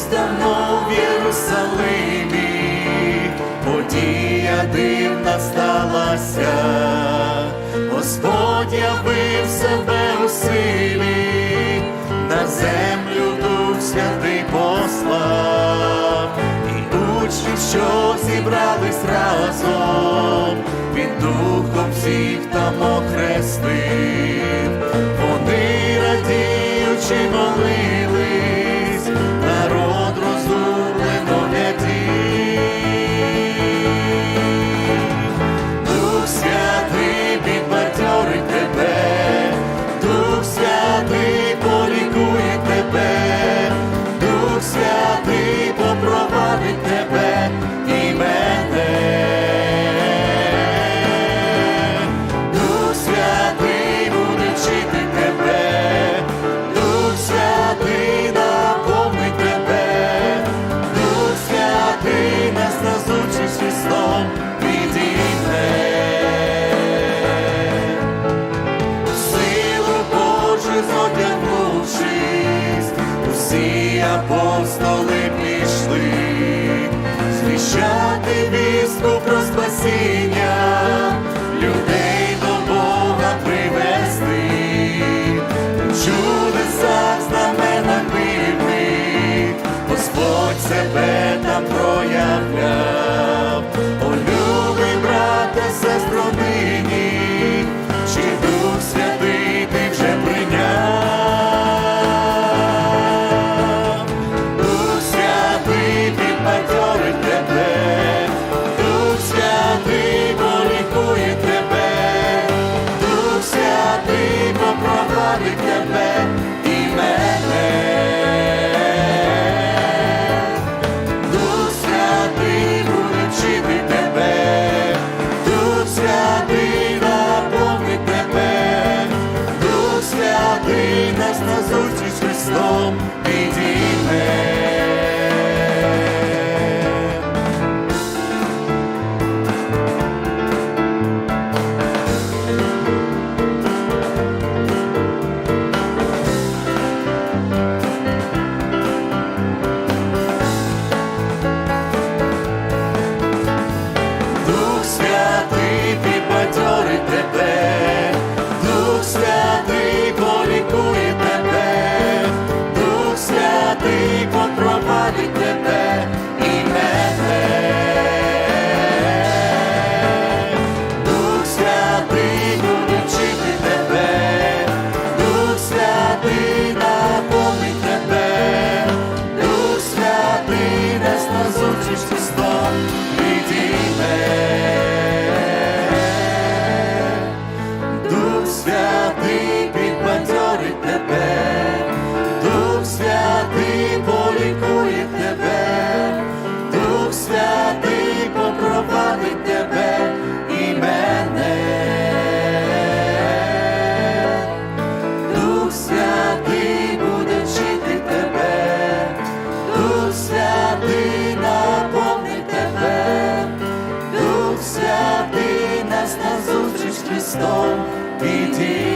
Стано в Єрусалимі, подія дивна сталася, Господь явив себе у силі, на землю дух святий послав, і учні, що зібрались разом, під духом всіх там окрестив, вони радіючи молив. aposta. be і полікує тебе, Дух святий попровадить тебе і мене, Дух святий буде вчити тебе, Дух святий наповнить тебе, Дух святий нас назустріч Христом. Іди